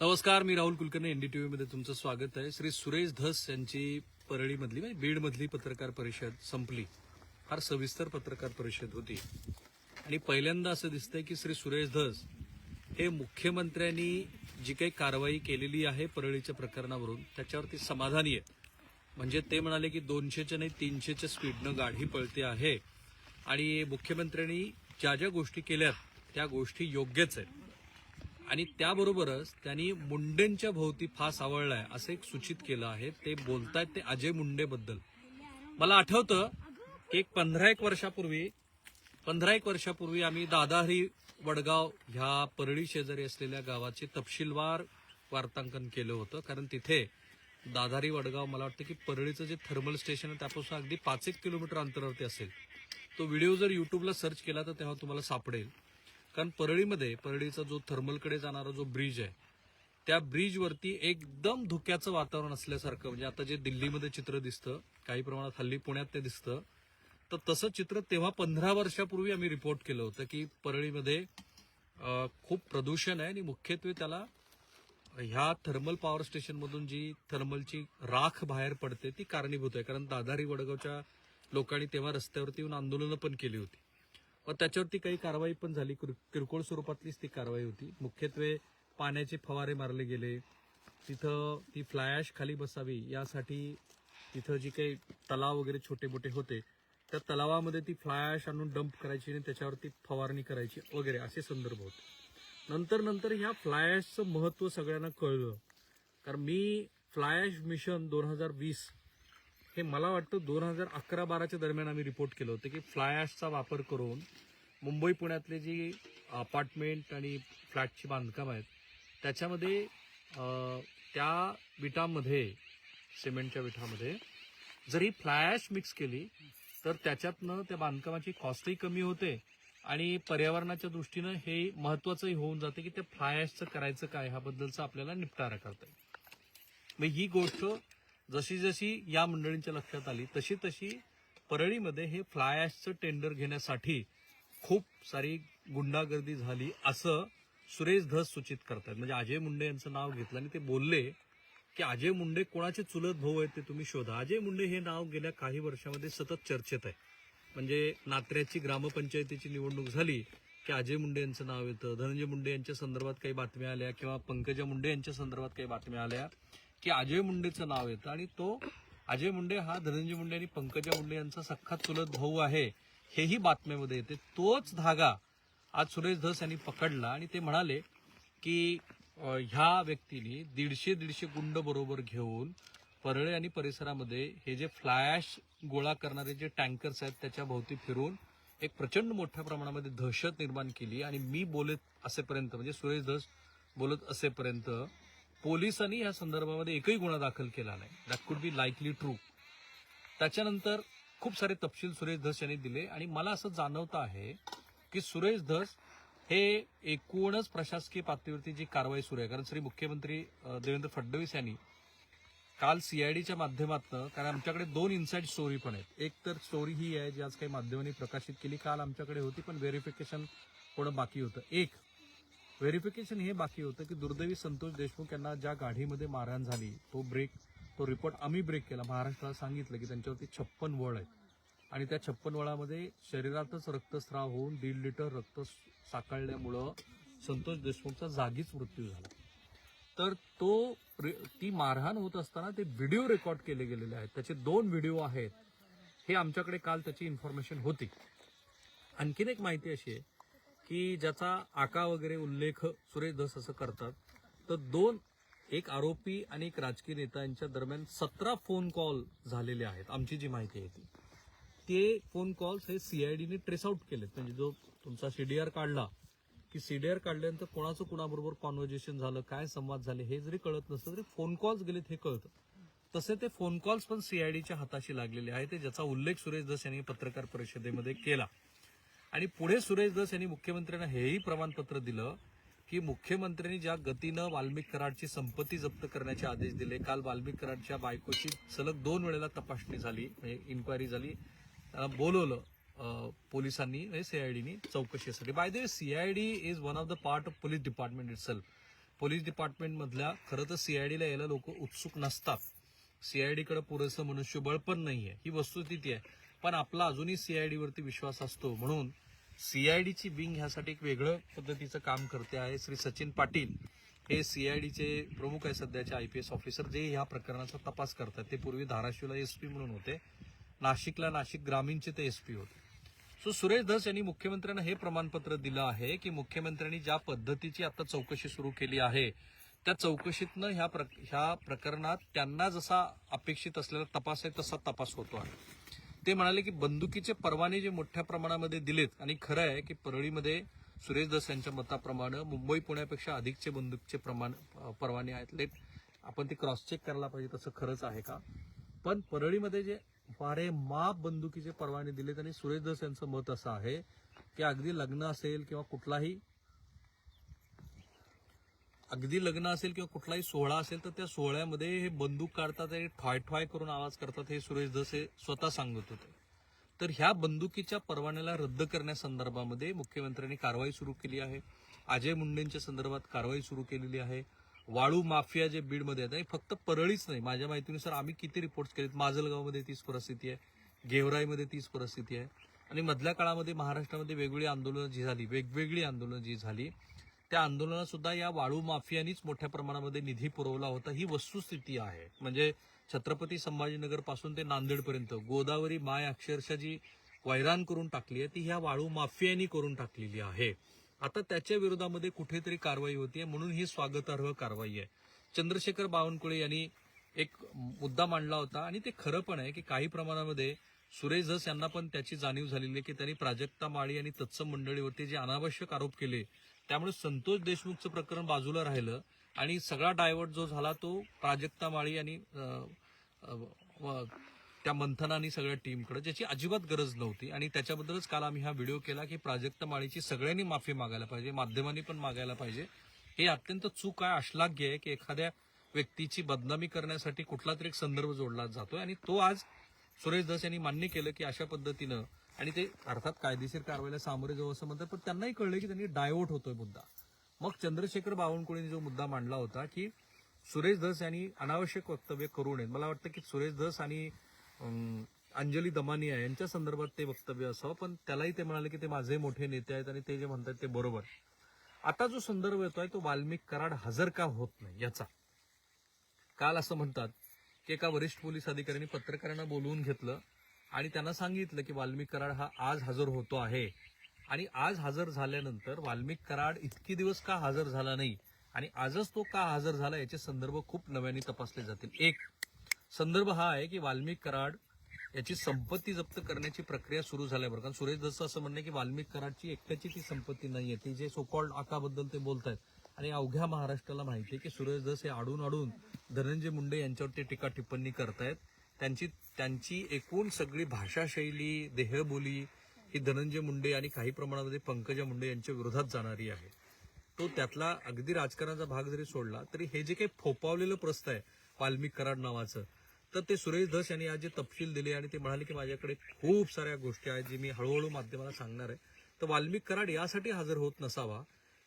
नमस्कार मी राहुल कुलकर्णी एनडीटीव्ही मध्ये तुमचं स्वागत आहे. श्री सुरेश धस यांची परळीमधली म्हणजे बीडमधली पत्रकार परिषद संपली. फार सविस्तर पत्रकार परिषद होती. आणि पहिल्यांदा असं दिसतंय की श्री सुरेश धस हे मुख्यमंत्र्यांनी जी काही कारवाई केलेली आहे परळीच्या प्रकरणावरून त्याच्यावरती समाधानी आहेत. म्हणजे ते म्हणाले की दोनशेच्या नाही तीनशेच्या स्पीडनं गाडी पळते आहे. आणि मुख्यमंत्र्यांनी ज्या ज्या गोष्टी केल्यात त्या गोष्टी योग्यच आहेत. आणि त्याबरोबरच त्यांनी मुंडेंच्या भोवती फास सावळलाय असं एक सूचित केलं आहे. ते बोलतायत ते अजय मुंडे बद्दल मला आठवतं की एक पंधरा एक वर्षापूर्वी पंधरा एक वर्षापूर्वी आम्ही दादाहरी वडगाव ह्या परळी शेजारी असलेल्या गावाचे तपशीलवार वार्तांकन केलं होतं. कारण तिथे दादारी वडगाव मला वाटतं की परळीचं जे थर्मल स्टेशन आहे त्यापासून अगदी पाच एक किलोमीटर अंतरावरती असेल. तो व्हिडिओ जर युट्यूबला सर्च केला तर तेव्हा तुम्हाला सापडेल. कारण परळीमध्ये परळीचा जो थर्मलकडे जाणारा जो ब्रिज आहे त्या ब्रिजवरती एकदम धुक्याचं वातावरण असल्यासारखं म्हणजे आता जे दिल्लीमध्ये चित्र दिसतं काही प्रमाणात हल्ली पुण्यात ते दिसतं तर तसं चित्र तेव्हा पंधरा वर्षापूर्वी आम्ही रिपोर्ट केलं होतं की परळीमध्ये खूप प्रदूषण आहे आणि मुख्यत्वे त्याला ह्या थर्मल पॉवर स्टेशनमधून जी थर्मलची राख बाहेर पडते ती कारणीभूत आहे. कारण दादारी वडगावच्या लोकांनी तेव्हा रस्त्यावरती येऊन आंदोलनं पण केली होती. व त्याच्यावरती काही कारवाई पण झाली. किर- किरकोळ स्वरूपातलीच ती कारवाई होती. मुख्यत्वे पाण्याचे फवारे मारले गेले. तिथं ती फ्लायॅश खाली बसावी यासाठी तिथं जी काही तलाव वगैरे छोटे मोठे होते त्या तलावामध्ये ती फ्लायॅश आणून डंप करायची आणि त्याच्यावरती फवारणी करायची वगैरे असे संदर्भ होते. नंतर नंतर ह्या फ्लायॅशचं महत्त्व सगळ्यांना कळलं. कारण मी फ्लायॅश मिशन दोन हजार वीस हे मला वाटतं दोन हजार अकरा बाराच्या दरम्यान आम्ही रिपोर्ट केलं होतं की फ्लायॅशचा वापर करून मुंबई पुण्यातले जी अपार्टमेंट आणि फ्लॅटची बांधकाम आहेत त्याच्यामध्ये त्या विटामध्ये सिमेंटच्या विटामध्ये जर ही फ्लायॅश मिक्स केली तर त्याच्यातनं त्या बांधकामाची कॉस्टही कमी होते आणि पर्यावरणाच्या दृष्टीनं हे महत्वाचंही होऊन जाते की त्या फ्लायॅशचं करायचं काय ह्याबद्दलचा आपल्याला निपटारा करता येईल मग ही गोष्ट जशी जशी या मंडळींच्या लक्षात आली तशी तशी परळीमध्ये हे फ्लाय ॲशचं टेंडर घेण्यासाठी खूप सारी गुंडागर्दी झाली असं सुरेश धस सूचित करतात. म्हणजे अजय मुंडे यांचं नाव घेतलं आणि ते बोलले की अजय मुंडे कोणाचे चुलत भाऊ आहेत ते तुम्ही शोधा. अजय मुंडे हे नाव गेल्या काही वर्षामध्ये सतत चर्चेत आहे. म्हणजे नात्र्याची ग्रामपंचायतीची निवडणूक झाली की अजय मुंडे यांचं नाव येतं. धनंजय मुंडे यांच्या संदर्भात काही बातम्या आल्या किंवा पंकजा मुंडे यांच्या संदर्भात काही बातम्या आल्या. की अजय मुंडेचं नाव येतं आणि तो अजय मुंडे हा धनंजय मुंडे आणि पंकजा मुंडे यांचा सख्खा चुलत भाऊ आहे हेही बातम्यामध्ये येते. तोच धागा आज सुरेश धस यांनी पकडला आणि ते म्हणाले की ह्या व्यक्तीने दीडशे दीडशे गुंड बरोबर घेऊन परळे आणि परिसरामध्ये हे जे फ्लॅश गोळा करणारे जे टँकर्स आहेत त्याच्या भोवती फिरून एक प्रचंड मोठ्या प्रमाणामध्ये दहशत निर्माण केली आणि मी बोलत असेपर्यंत म्हणजे सुरेश धस बोलत असेपर्यंत पोलिसांनी या संदर्भामध्ये एकही गुन्हा दाखल केला नाही. That could be likely true त्याच्यानंतर खूप सारे तपशील सुरेश धस यांनी दिले आणि मला असं जाणवतं आहे की सुरेश धस हे एकूणच प्रशासकीय पातळीवरती जी कारवाई सुरू आहे. कारण श्री मुख्यमंत्री देवेंद्र फडणवीस यांनी काल सीआयडीच्या माध्यमातून कारण आमच्याकडे दोन इन्साईड स्टोरी पण आहेत. एक तर स्टोरी ही आहे जी आज काही माध्यमांनी प्रकाशित केली काल आमच्याकडे होती पण व्हेरिफिकेशन होणं बाकी होतं. एक व्हेरिफिकेशन हे बाकी होतं की दुर्दैवी संतोष देशमुख यांना ज्या गाडीमध्ये मारहाण झाली तो ब्रेक तो रिपोर्ट आम्ही ब्रेक केला. महाराष्ट्राला सांगितलं की त्यांच्यावरती छप्पन वळ आहेत. आणि त्या छप्पन वळामध्ये शरीरातच रक्तस्राव होऊन दीड लिटर रक्त साकळल्यामुळं संतोष देशमुखचा जागीच मृत्यू झाला. तर तो ती मारहाण होत असताना ते व्हिडिओ रेकॉर्ड केले गेलेले आहेत. त्याचे दोन व्हिडिओ आहेत. हे आमच्याकडे काल त्याची इन्फॉर्मेशन होती. आणखीन एक माहिती अशी आहे की ज्याचा आका वगैरे उल्लेख सुरेश धस असं करतात तर दोन एक आरोपी आणि एक राजकीय नेता यांच्या दरम्यान सतरा फोन कॉल झालेले आहेत. आमची जी माहिती आहे ती. ते फोन कॉल्स हे सीआयडीने ट्रेस आउट केलेत. म्हणजे जो तुमचा सीडीआर काढला की सीडीआर काढल्यानंतर कोणाचं कुणाबरोबर कॉन्व्हर्जेशन झालं काय संवाद झाले हे जरी कळत नसतं तरी फोन कॉल्स गेलेत हे कळतं. तसे ते फोन कॉल्स पण सीआयडीच्या हाताशी लागलेले आहेत. ते ज्याचा उल्लेख सुरेश धस यांनी पत्रकार परिषदेमध्ये केला. आणि पुढे सुरेश दस यांनी मुख्यमंत्र्यांना हेही प्रमाणपत्र दिलं की मुख्यमंत्र्यांनी ज्या गतीनं वाल्मिक कराडची संपत्ती जप्त करण्याचे आदेश दिले काल वाल्मिक कराडच्या बायकोची सलग दोन वेळेला तपासणी झाली म्हणजे इन्क्वायरी झाली. त्यांना बोलवलं अं, पोलिसांनी म्हणजे सीआयडीनी चौकशीसाठी. By the way CID is one of the part of police department it police डिपार्टमेंटमधल्या खरं तर सीआयडीला यायला लोक उत्सुक नसतात. सीआयडीकडे पुरेसं मनुष्यबळ पण नाहीये. ही वस्तुस्थिती आहे. पण आपला अजूनही सीआयडीवरती विश्वास असतो. म्हणून सीआयडीची विंग ह्यासाठी एक वेगळं पद्धतीचं काम करते आहे श्री सचिन पाटील. हे सीआयडीचे प्रमुख आहे सध्याचे आय पी एस ऑफिसर जे ह्या प्रकरणाचा तपास करतात. ते पूर्वी धाराशिवला एस पी म्हणून होते. नाशिकला नाशिक ग्रामीणचे ते एस पी होते. सो सुरेश धस यांनी मुख्यमंत्र्यांना हे प्रमाणपत्र दिलं आहे की मुख्यमंत्र्यांनी ज्या पद्धतीची आता चौकशी सुरू केली आहे त्या चौकशीतनं ह्या प्र ह्या प्रकरणात त्यांना जसा अपेक्षित असलेला तपास आहे तसा तपास होतो आहे. ते म्हणाले की बंदुकीचे परवाने जे मोठ्या प्रमाणामध्ये दिलेत आणि खरं आहे की परळीमध्ये सुरेश दस यांच्या मताप्रमाणे मुंबई पुण्यापेक्षा अधिकचे बंदूकचे प्रमाण परवाने आहेत. आपण ते क्रॉस चेक करायला पाहिजे तसं खरंच आहे का? पण परळीमध्ये जे वारे माप बंदुकीचे परवाने दिलेत आणि सुरेश धस यांचं मत असं आहे की अगदी लग्न असेल किंवा कुठलाही अगदी लग्न असेल किंवा कुठलाही सोहळा असेल तर त्या सोहळ्यामध्ये हे बंदूक काढतात आणि ठॉय ठॉय करून आवाज करतात हे सुरेश जसे स्वतः सांगत होते. तर ह्या बंदुकीच्या परवान्याला रद्द करण्यासंदर्भामध्ये मुख्यमंत्र्यांनी कारवाई सुरू केली आहे. अजय मुंडेंच्या संदर्भात कारवाई सुरू केलेली आहे. वाळू माफिया जे बीडमध्ये आहेत आणि फक्त परळीच नाही माझ्या माहितीनुसार आम्ही किती रिपोर्ट्स केलेत माजलगावमध्ये तीच परिस्थिती आहे गेवराईमध्ये तीच परिस्थिती आहे. आणि मधल्या काळामध्ये महाराष्ट्रामध्ये वेगवेगळी आंदोलनं जी झाली वेगवेगळी आंदोलनं जी झाली त्या आंदोलनात सुद्धा या वाळू माफियांनीच मोठ्या प्रमाणामध्ये निधी पुरवला होता. ही वस्तुस्थिती आहे. म्हणजे छत्रपती संभाजीनगरपासून ते नांदेडपर्यंत गोदावरी माय अक्षरशः जी वैराण करून टाकली आहे ती ह्या वाळू माफियांनी करून टाकलेली आहे. आता त्याच्या विरोधामध्ये कुठेतरी कारवाई होतीये म्हणून ही स्वागतार्ह कारवाई आहे. चंद्रशेखर बावनकुळे यांनी एक मुद्दा मांडला होता आणि ते खरं पण आहे की काही प्रमाणामध्ये सुरेश धस यांना पण त्याची जाणीव झालेली आहे की त्यांनी प्राजक्ता माळी आणि तत्सम मंडळीवरती जे अनावश्यक आरोप केले त्यामुळे संतोष देशमुखचं प्रकरण बाजूला राहिलं आणि सगळा डायव्हर्ट जो झाला तो प्राजक्ता माळी आणि त्या मंथनानी सगळ्या टीमकडे ज्याची अजिबात गरज नव्हती. आणि त्याच्याबद्दलच काल आम्ही हा व्हिडिओ केला की प्राजक्ता माळीची सगळ्यांनी माफी मागायला पाहिजे माध्यमांनी पण मागायला पाहिजे. हे अत्यंत चूक आहे अश्लाघ्य आहे की एखाद्या व्यक्तीची बदनामी करण्यासाठी कुठला तरी एक संदर्भ जोडला जातोय. आणि तो आज सुरेश धस यांनी मान्य केलं की अशा पद्धतीनं आणि ते अर्थात कायदेशीर कारवाईला सामोरे जाऊ असं म्हणतात पण त्यांनाही कळलं की त्यांनी डायव्हर्ट होतोय मुद्दा. मग चंद्रशेखर बावनकुळेंनी जो मुद्दा मांडला होता की सुरेश धस यांनी अनावश्यक वक्तव्य करू नयेत. मला वाटतं की सुरेश धस आणि अंजली दमानिया यांच्या संदर्भात ते वक्तव्य असावं पण त्यालाही ते म्हणाले की ते माझे मोठे नेते आहेत आणि ते जे म्हणतात ते बरोबर. आता जो संदर्भ येतोय तो वाल्मिक कराड हजर का होत नाही याचा. काल असं म्हणतात की एका वरिष्ठ पोलीस अधिकाऱ्यांनी पत्रकारांना बोलवून घेतलं आणि त्यांना सांगितलं की वाल्मिक कराड हा आज हजर होतो आहे. आणि आज हजर झाल्यानंतर वाल्मिक कराड इतकी दिवस का हजर झाला नाही आणि आजच तो का हजर झाला याचे संदर्भ खूप नव्याने तपासले जातील. एक संदर्भ हा आहे की वाल्मिक कराड याची संपत्ती जप्त करण्याची प्रक्रिया सुरू झाल्याबरोबर कारण सुरेश दत्त असं म्हणणं आहे की वाल्मिक कराडची एकट्याची ती संपत्ती नाहीये ती जे सोकॉल्ड आकाबद्दल ते बोलत आहेत आणि अवघ्या महाराष्ट्राला माहिती आहे की सुरेश दस हे आडून आडून धनंजय मुंडे यांच्यावर ते टीका टिप्पणी करतायत. त्यांची त्यांची एकूण सगळी भाषाशैली देहबोली ही धनंजय मुंडे आणि काही प्रमाणामध्ये पंकजा मुंडे यांच्या विरोधात जाणारी आहे. तो त्यातला अगदी राजकारणाचा भाग जरी सोडला तरी हे जे काही फोपावलेलं प्रस्त आहे वाल्मिक कराड नावाचं तर ते सुरेश धस यांनी आज जे तपशील दिले आणि ते म्हणाले की माझ्याकडे खूप साऱ्या गोष्टी आहेत जी मी हळूहळू माध्यमाला सांगणार आहे. तर वाल्मिक कराड यासाठी हजर होत नसावा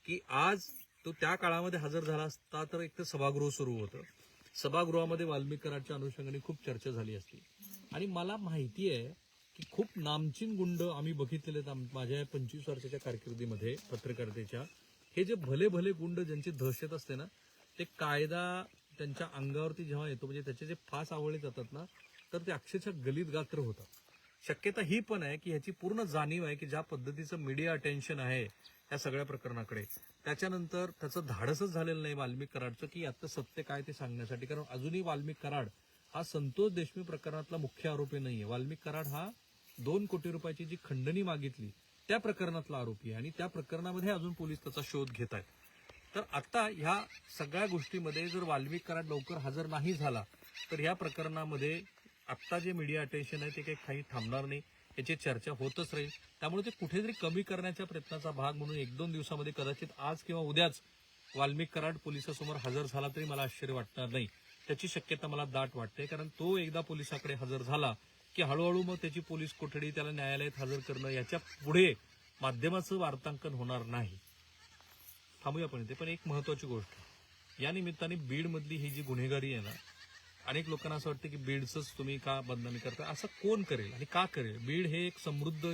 की आज तो त्या काळामध्ये हजर झाला असता तर एक तर सभागृह सुरू होतं. सभागृहामध्ये वाल्मीकरांच्या अनुषंगाने खूप चर्चा झाली असती. आणि मला माहिती आहे की खूप नामचीन गुंड आम्ही बघितलेले आहेत आम- माझ्या पंचवीस वर्षाच्या कारकिर्दीमध्ये पत्रकारितेच्या. हे जे भले भले गुंड ज्यांची दहशत असते ना ते कायदा त्यांच्या अंगावरती जेव्हा येतो म्हणजे त्याचे जे फास आवळले जातात ना तर ते अक्षरशः गलित गात्र होतात. शक्यता ही पण आहे की ह्याची पूर्ण जाणीव आहे की ज्या पद्धतीचं मीडिया अटेन्शन आहे या सगळ्या प्रकरणाकडे. त्याच्यानंतर त्याचं धाडसच झालेलं नाही वाल्मिक कराडचं की आता सत्य काय ते सांगण्यासाठी. कारण अजूनही वाल्मिक कराड हा संतोष देशमुख प्रकरणातला मुख्य आरोपी नाहीये. वाल्मिक कराड हा दोन कोटी रुपयाची जी खंडणी मागितली त्या प्रकरणातला आरोपी आहे. आणि त्या प्रकरणामध्ये अजून पोलीस त्याचा शोध घेत आहेत. तर आता ह्या सगळ्या गोष्टीमध्ये जर वाल्मिक कराड लवकर हजर नाही झाला तर ह्या प्रकरणामध्ये आत्ता जे मीडिया अटेन्शन आहे ते काही काही थांबणार नाही. याची चर्चा होतच राहील. त्यामुळे ते कुठेतरी कमी करण्याच्या प्रयत्नाचा भाग म्हणून एक दोन दिवसामध्ये कदाचित आज किंवा उद्याच वाल्मिक कराड पोलिसासमोर हजर झाला तरी मला आश्चर्य वाटणार नाही. त्याची शक्यता मला दाट वाटते कारण तो एकदा पोलिसाकडे हजर झाला की हळूहळू मग त्याची पोलीस कोठडी त्याला न्यायालयात हजर करणं याच्यापुढे माध्यमाचं वार्तांकन होणार नाही. थांबूया पण इथे. पण एक महत्वाची गोष्ट या निमित्ताने बीडमधली ही जी गुन्हेगारी आहे ना अनेक लोकांना असं वाटतं की बीडचंच तुम्ही का बदनामी करता असं कोण करेल आणि का करेल? बीड हे एक समृद्ध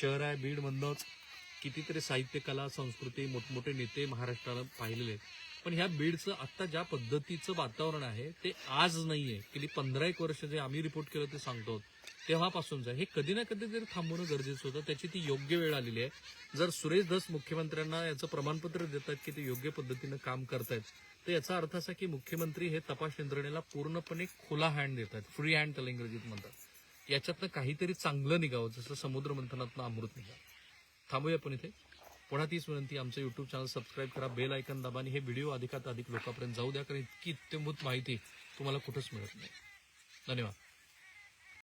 शहर आहे. बीडमधनंच कितीतरी साहित्य कला संस्कृती मोठमोठे नेते महाराष्ट्राला पाहिलेले आहेत. पण ह्या बीडचं आत्ता ज्या पद्धतीचं वातावरण आहे ते आज नाहीये. गेली पंधरा एक वर्ष जे आम्ही रिपोर्ट केलं ते सांगतो. तेव्हापासूनच हे कधी ना कधी तरी थांबवणं गरजेचं होतं त्याची ती योग्य वेळ आलेली आहे. जर सुरेश धस मुख्यमंत्र्यांना याचं प्रमाणपत्र देतात की ते योग्य पद्धतीनं काम करतायत तर याचा अर्थ असा की मुख्यमंत्री हे तपास यंत्रणेला पूर्णपणे खुला हँड देतात. फ्री हँड त्याला इंग्रजीत म्हणतात. याच्यातनं काहीतरी चांगलं निघावं जसं समुद्र मंथनातनं अमृत निघावं थांबूया पण इथे. पुन्हा तीच विनंती आमचं युट्यूब चॅनल सबस्क्राईब करा बेल ऐकन दाबा आणि हे व्हिडिओ अधिकात अधिक लोकांपर्यंत जाऊ द्या कारण इतकी इत्यंभूत माहिती तुम्हाला कुठंच मिळत नाही. धन्यवाद.